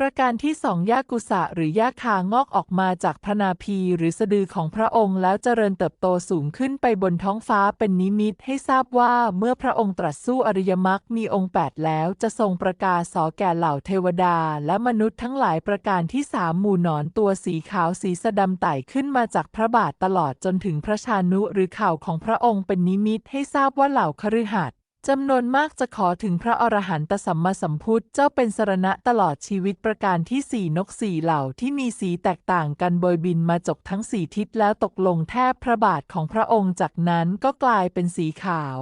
ประการที่สองยากุสะหรือยาคางอกออกมาจากพระนาภีหรือสะดือของพระองค์แล้วเจริญเติบโตสูงขึ้นไปบนท้องฟ้าเป็นนิมิตให้ทราบว่าเมื่อพระองค์ตรัสสู้อริยมรรคมีองค์แปดแล้วจะทรงประกาศสอแก่เหล่าเทวดาและมนุษย์ทั้งหลายประการที่สามหมู่หนอนตัวสีขาวสีสดำไต่ขึ้นมาจากพระบาทตลอดจนถึงพระชานุหรือเข่าของพระองค์เป็นนิมิตให้ทราบว่าเหล่าคฤหัสถ์ จำนวนมากจะขอถึงพระอรหันตสัมมาสัมพุทธเจ้าเป็นสรณะตลอดชีวิตประการที่สี่นกสี่เหล่าที่มีสีแตกต่างกันโบยบินมาจกทั้งสี่ทิศแล้วตกลงแทบพระบาทของพระองค์จากนั้นก็กลายเป็นสีขาว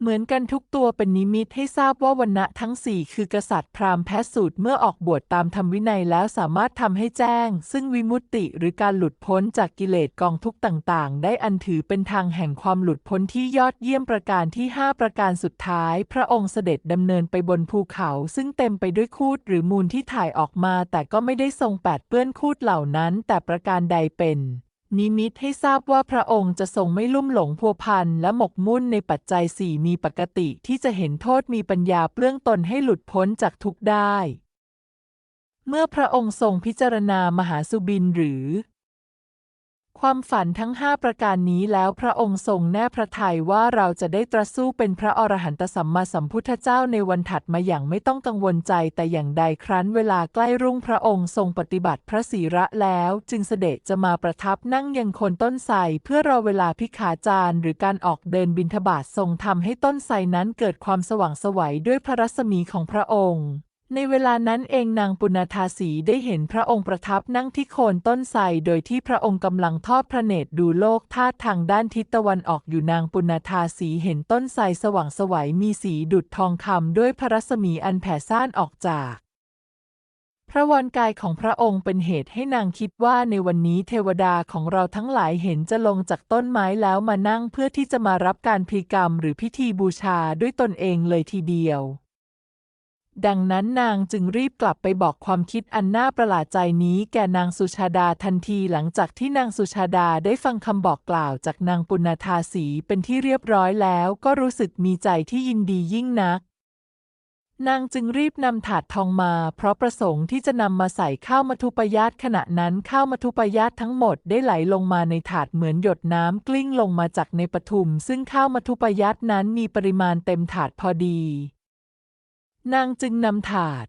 เหมือนกันทุกตัวเป็นนิมิตให้ทราบว่าวันณะทั้งสี่คือกษัตริย์พราหมณ์แพทสูตรเมื่อออกบวชตามธรรมวินัยแล้วสามารถทำให้แจ้ง ซึ่งวิมุตติหรือการหลุดพ้นจากกิเลสกองทุกต่างๆ ได้อันถือเป็นทางแห่งความหลุดพ้นที่ยอดเยี่ยมประการที่ 5 ประการสุดท้าย พระองค์เสด็จดำเนินไปบนภูเขา ซึ่งเต็มไปด้วยคูดหรือมูลที่ถ่ายออกมา แต่ก็ไม่ได้ทรงแปดเปื้อนคูดเหล่านั้น แต่ประการใดเป็น นิมิตให้ทราบว่าพระองค์จะทรงไม่ลุ่มหลงพัวพันและหมกมุ่นในปัจจัยสี่มีปกติที่จะเห็นโทษมีปัญญาเปลื้องตนให้หลุดพ้นจากทุกได้ เมื่อพระองค์ทรงพิจารณามหาสุบินหรือ ความฝันทั้งห้าประการนี้แล้วพระองค์ทรงแน่พระทัยว่าเราจะได้ตรัสสู้เป็นพระอรหันตสัมมาสัมพุทธเจ้าในวันถัดมาอย่างไม่ต้องกังวลใจแต่อย่างใดครั้นเวลาใกล้รุ่งพระองค์ทรงปฏิบัติพระศีระแล้ว จึงเสด็จจะมาประทับนั่งยังคนต้นไทรเพื่อรอเวลาพิขาจารหรือการออกเดินบิณฑบาตทรงทำให้ต้นไทรนั้นเกิดความสว่างสวัยด้วยพระรัศมีของพระองค์ ในเวลานั้นเองนางปุณธาสีได้เห็นพระองค์ประทับนั่งที่โคนต้นไทรโดยที่พระองค์กำลังทอดพระเนตรดูโลกธาตุทางด้านทิศตะวันออกอยู่นางปุณธาสีเห็นต้นไทรสว่างสวัยมีสีดุจทองคำด้วยพระรัศมีอันแผ่ซ่านออกจาก พระวรกายของพระองค์เป็นเหตุให้นางคิดว่าในวันนี้เทวดาของเราทั้งหลายเห็นจะลงจากต้นไม้แล้วมานั่งเพื่อที่จะมารับการพลีกรรมหรือพิธีบูชาด้วยตนเองเลยทีเดียว ดังนั้นนางจึงรีบกลับไปบอกความคิดอันน่าประหลาดใจนี้แก่นางสุชาดาทันทีหลังจากที่นางสุชาดาได้ฟังคำบอกกล่าวจากนางปุณธาสีเป็นที่เรียบร้อยแล้วก็รู้สึกมีใจที่ยินดียิ่งนัก นางจึงรีบนำถาดทองมา เพราะประสงค์ที่จะนำมาใส่ข้าวมัทุปยาตขณะนั้นข้าวมัทุปยาตทั้งหมดได้ไหลลงมาในถาดเหมือนหยดน้ำกลิ้งลงมาจากในปทุม ซึ่งข้าวมัทุปยาตนั้นมีปริมาณเต็มถาดพอดี นางจึงนำถาด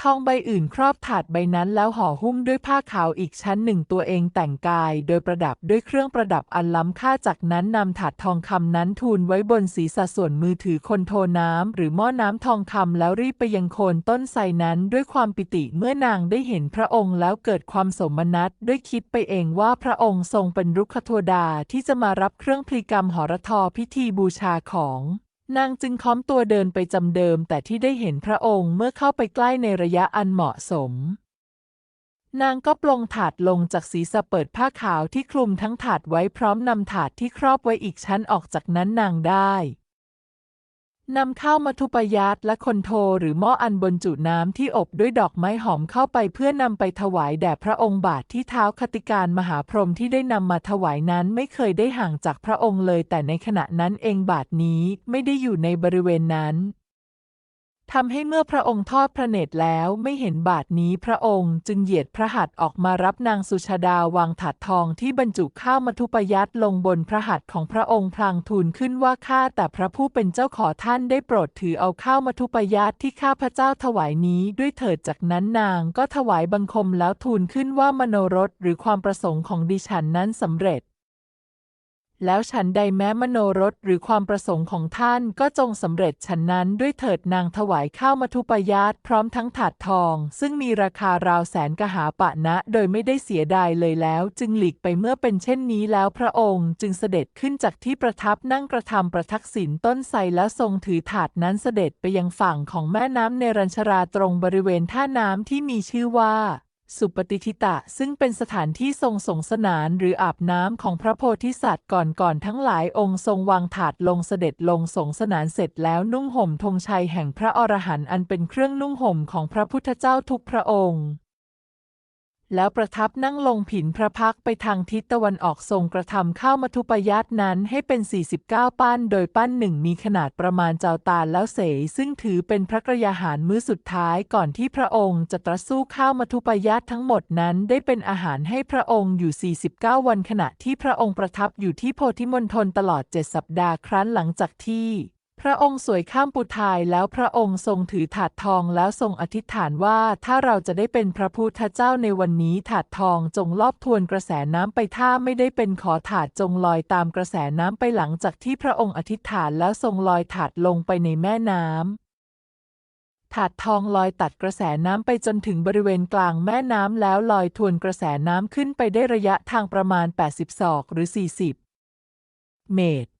ทองใบอื่นครอบถาดใบนั้นแล้วห่อหุ้มด้วยผ้าขาวอีกชั้นหนึ่งตัวเองแต่งกายโดยประดับด้วยเครื่องประดับอันล้ำค่าจากนั้นนำถาดทองคำนั้นทูลไว้บนศีรษะส่วนมือถือคนโทน้ำหรือหม้อน้ำทองคำแล้วรีบไปยังโคนต้นไทรนั้นด้วยความปิติเมื่อนางได้เห็นพระองค์แล้วเกิดความสมนัตด้วยคิดไปเองว่าพระองค์ทรงเป็นรุกขโทดาที่จะมารับเครื่องพลีกรรมหรทอพิธีบูชาของ นางจึงค้อมตัวเดินไปจำเดิมแต่ที่ได้เห็นพระองค์เมื่อเข้าไปใกล้ในระยะอันเหมาะสม นางก็ปลงถาดลงจากศีรษะเปิดผ้าขาวที่คลุมทั้งถาดไว้พร้อมนำถาดที่ครอบไว้อีกชั้นออกจากนั้นนางได้ นำข้าวมัทุปยาตและคนโทหรือหม้ออันบนจุน้ำที่อบด้วยดอกไม้หอมเข้าไปเพื่อนำไปถวายแด่พระองค์บาทที่เท้าคติการมหาพรหมที่ได้นำมาถวายนั้นไม่เคยได้ห่างจากพระองค์เลย แต่ในขณะนั้นเองบาทนี้ไม่ได้อยู่ในบริเวณนั้น ทำให้เมื่อพระองค์ทอดพระเนตรแล้วไม่เห็นบาทนี้พระองค์จึงเหยียดพระหัตถ์ออกมารับนางสุชาดาวางถาดทองที่บรรจุข้าวมัทุปยัตลงบนพระหัตถ์ของพระองค์พลางทูลขึ้นว่าข้าแต่พระผู้เป็นเจ้าขอท่านได้โปรดถือเอาข้าวมัทุปยัตที่ข้าพระเจ้าถวายนี้ด้วยเถิดจากนั้นนางก็ถวายบังคมแล้วทูลขึ้นว่ามโนรสหรือความประสงค์ของดิฉันนั้นสำเร็จ แล้วฉันใดแม้มโนรสหรือความประสงค์ของท่านก็จงสำเร็จฉันนั้นด้วยเถิดนางถวายข้าวมัทุปยาตพร้อมทั้งถาดทอง ซึ่งมีราคาราวแสนกหาปะนะโดยไม่ได้เสียดายเลยแล้ว จึงหลีกไปเมื่อเป็นเช่นนี้แล้วพระองค์จึงเสด็จขึ้นจากที่ประทับนั่งกระทำประทักษิณต้นไทรแล้วทรงถือถาดนั้นเสด็จไปยังฝั่งของแม่น้ำเนรัญชราตรงบริเวณท่าน้ำที่มีชื่อว่า สุปฏิทิตะ ซึ่งเป็นสถานที่ทรงสงสนานหรืออาบน้ำของพระโพธิสัตว์ก่อนก่อนทั้งหลายองค์ทรงวางถาดลงเสด็จลงสงสนานเสร็จแล้วนุ่งห่มธงชัยแห่งพระอรหันต์อันเป็นเครื่องนุ่งห่มของพระพุทธเจ้าทุกพระองค์ แล้วประทับนั่งลงผินพระพักไปทางทิศตะวันออกทรงกระทำข้าวมัทุปยัตนั้นให้เป็น 49 ปั้น โดยปั้นหนึ่งมีขนาดประมาณเจ้าตาลแล้วเสยซึ่งถือเป็นพระกระยาหารมื้อสุดท้ายก่อนที่พระองค์จะตรัสสู้ข้าวมัทุปยัตทั้งหมดนั้น ได้เป็นอาหารให้พระองค์อยู่ 49 วันขณะที่พระองค์ประทับอยู่ที่โพธิมณฑลตลอดเจ็ดสัปดาห์ครั้นหลังจากที่ พระองค์สวยข้ามปุทายแล้วพระองค์ทรงถือถาดทองแล้วทรงอธิษฐานว่าถ้าเราจะได้เป็นพระพุทธเจ้าในวันนี้ถาดทองจงลอบทวนกระแสน้ำไปถ้าไม่ได้เป็นขอถาดจงลอยตามกระแสน้ำไปหลังจากที่พระองค์อธิษฐานแล้วทรงลอยถาดลงไปในแม่น้ำถาดทองลอยตัดกระแสน้ำไปจนถึงบริเวณกลางแม่น้ำแล้วลอยทวนกระแสน้ำขึ้นไปได้ระยะทางประมาณ 80 ศอกหรือ 40 เมตร